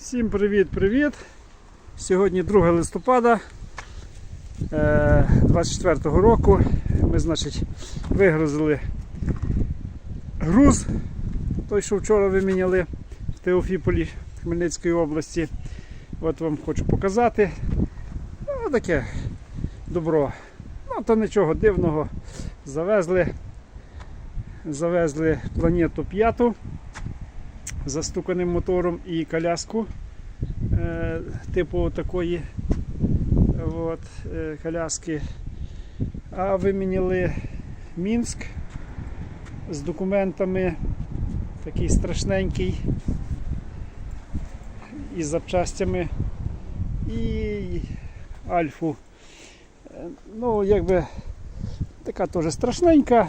Всім привіт-привіт! Сьогодні 2 листопада 24 року. Ми, значить, вигрузили груз, той, що вчора виміняли в Теофіполі Хмельницької області. От вам хочу показати. Ну, таке добро. Ну, то нічого дивного. Завезли. Завезли планету п'яту застуканим мотором і коляску е, типу такої от, е, коляски. А виміняли Мінськ з документами, такий страшненький, із запчастями і Альфу. Е, Ну, якби така теж страшненька,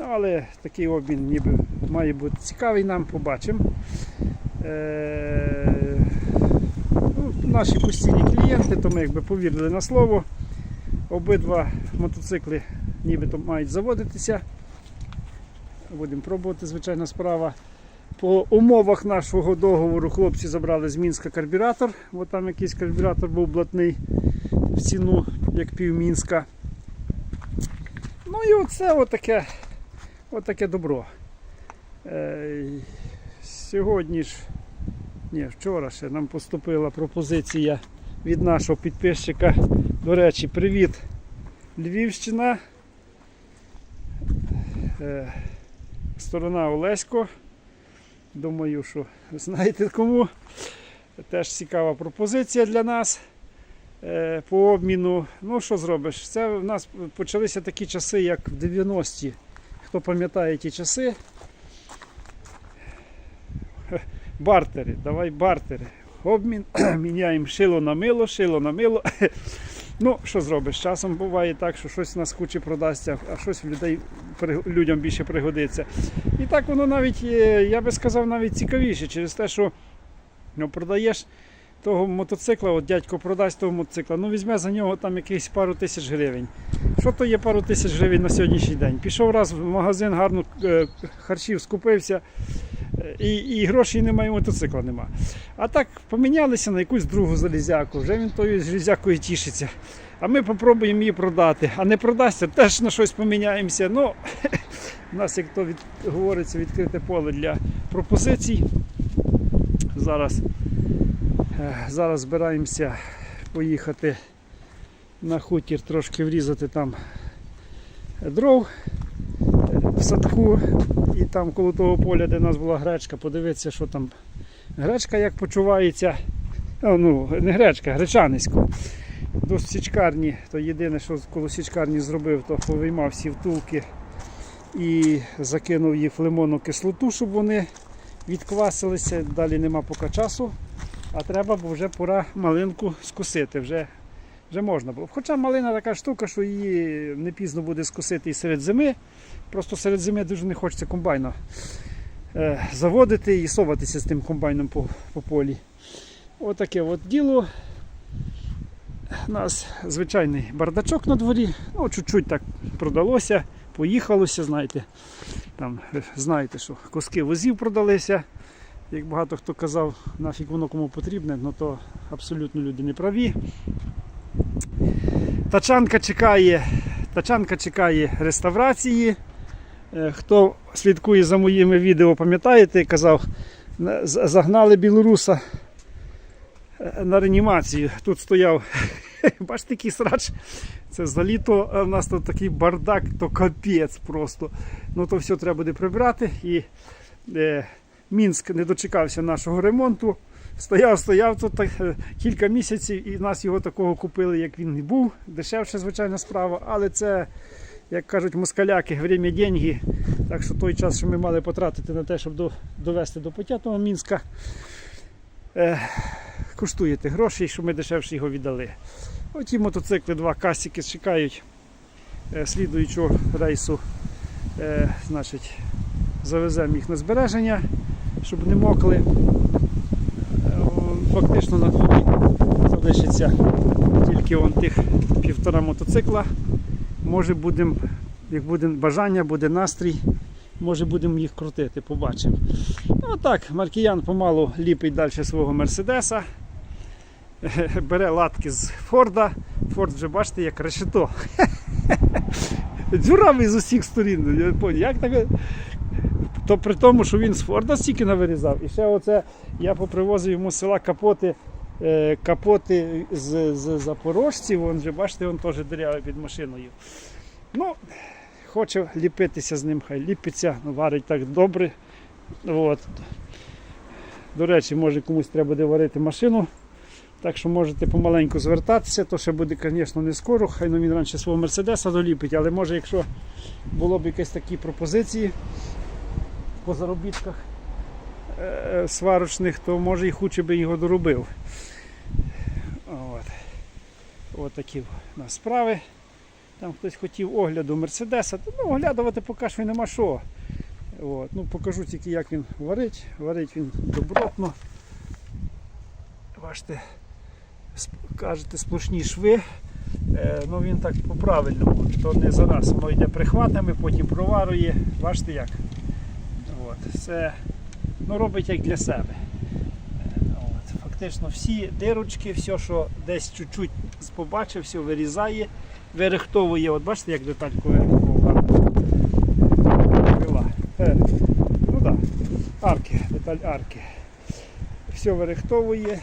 ну, але такий обмін ніби має бути цікавий нам, побачимо. Е, ну, наші постійні клієнти, то ми якби повірили на слово. Обидва мотоцикли нібито мають заводитися. Будемо пробувати, звичайна справа. По умовах нашого договору хлопці забрали з Мінська карбюратор, бо там якийсь карбюратор був блатний в ціну, як пів Мінська. Ну і оце отаке, отаке добро. Е, Сьогодні ж, ні, вчора ще нам поступила пропозиція від нашого підписчика. До речі, привіт, Львівщина. Е, Сторона Олесько. Думаю, що знаєте кому. Теж цікава пропозиція для нас е, по обміну. Ну, що зробиш? Це в нас почалися такі часи, як в 90-ті. Хто пам'ятає ті часи? Бартери, давай бартери. Обмін, міняємо шило на мило, шило на мило. Ну, що зробиш? Часом буває так, що щось на скучі продасться, а щось людей, людям більше пригодиться. І так воно навіть, е, я би сказав, навіть цікавіше через те, що ну, продаєш того мотоцикла, от дядько продасть того мотоцикла, ну візьме за нього там якихось пару тисяч гривень. Що то є пару тисяч гривень на сьогоднішній день? Пішов раз в магазин, гарно е, харчів скупився, е, і, і грошей немає, і мотоцикла нема. А так помінялися на якусь другу залізяку, вже він тою залізякою тішиться. А ми попробуємо її продати. А не продасться, теж на щось поміняємося. Ну, у нас, як то від, говориться, відкрите поле для пропозицій. Зараз, е, зараз збираємося поїхати на хутір, трошки врізати там дров в садку і там коло того поля, де в нас була гречка, подивитися, що там гречка як почувається. Ну, не гречка, гречанисько. До січкарні, то єдине, що коло січкарні зробив, то повиймав всі втулки і закинув їх в лимонну кислоту, щоб вони відквасилися. Далі нема поки часу. А треба, бо вже пора малинку скусити. Вже, вже можна було. Хоча малина така штука, що її не пізно буде скусити і серед зими. Просто серед зими дуже не хочеться комбайна е, заводити і соватися з тим комбайном по, по полі. Отаке от діло. У нас звичайний бардачок на дворі. Ну, чуть-чуть так продалося, поїхалося, знаєте. Там, е, знаєте, що куски возів продалися. Як багато хто казав, нафіг воно кому потрібне, ну то абсолютно люди не праві. Тачанка чекає, тачанка чекає реставрації. Е, Хто слідкує за моїми відео, пам'ятаєте, я казав, загнали білоруса е, на реанімацію. Тут стояв, бачите, який срач. Це за літо а нас тут такий бардак, то капець просто. Ну то все треба буде прибрати. І е, Мінськ не дочекався нашого ремонту. Стояв, стояв тут так, е, кілька місяців і нас його такого купили, як він і був. Дешевше, звичайна справа, але це, як кажуть москаляки, время деньги. Так що той час, що ми мали потратити на те, щоб до, довести до потятого Мінська, е, коштує тих грошей, що ми дешевше його віддали. Оті мотоцикли, два касики чекають е, слідуючого рейсу. Е, значить, завеземо їх на збереження, щоб не мокли. Фактично на дворі залишиться тільки он тих півтора мотоцикла. Може будемо, як буде бажання, буде настрій, Може будемо їх крутити, побачимо. Ну так, Маркіян помалу ліпить далі свого Мерседеса. Бере латки з Форда. Форд вже бачите, як решето. Дзюравий з усіх сторін. Як таке? То при тому, що він з Форда стільки навирізав. І ще оце я попривозив йому з села капоти, е, капоти з, з запорожців. Вон же, бачите, він теж дирявий під машиною. Ну, хоче ліпитися з ним, хай ліпиться, варить так добре. От. До речі, може комусь треба буде варити машину. Так що можете помаленьку звертатися, то ще буде, звісно, не скоро. Хай ну, він раніше свого Мерседеса доліпить, але може, якщо було б якісь такі пропозиції по заробітках е, сварочних, то може і хуче би його доробив. От. От такі у нас справи. Там хтось хотів огляду Мерседеса, ну, оглядувати поки що нема що. От. Ну, покажу тільки, як він варить. Варить він добротно. Бачите, кажете, сплошні шви. Е, ну він так по-правильному, то не зараз. Воно йде прихватами, потім проварує. Бачите як? Це ну, робить як для себе. От. Фактично всі дирочки, все, що десь чуть-чуть побачив, все вирізає, вирихтовує. От бачите, як детальку вирихтовував. Крила. Е, Ну так, арки, деталь арки. Все вирихтовує,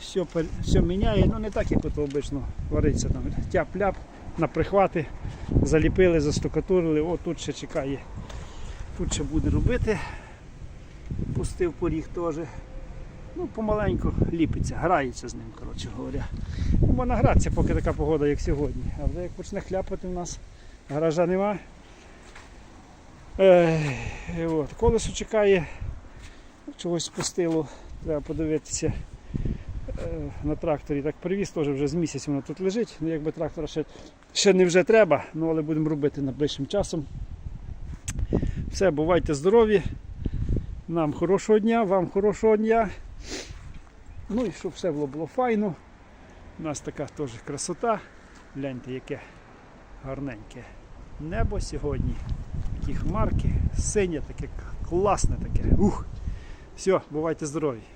все, все міняє, ну не так, як от обично вариться. Тяп-ляп на прихвати, заліпили, застукатурили, о тут ще чекає. Тут ще буде робити. Пустив поріг теж. Ну, помаленьку ліпиться, грається з ним, коротше говоря. Ну, Можна гратися, поки така погода, як сьогодні. А вже як почне хляпати у нас, гаража нема. Е, от. Колесо чекає, чогось спустило, треба подивитися. Е, на тракторі так привіз, теж вже з місяць воно тут лежить. Ну, якби трактора ще, ще не вже треба, ну, але будемо робити найближчим часом. Все, бувайте здорові. Нам хорошого дня, вам хорошого дня. Ну і щоб все було, було файно. У нас така теж красота. Гляньте, яке гарненьке небо сьогодні. Такі хмарки, синє, таке класне таке. Ух! Все, бувайте здорові!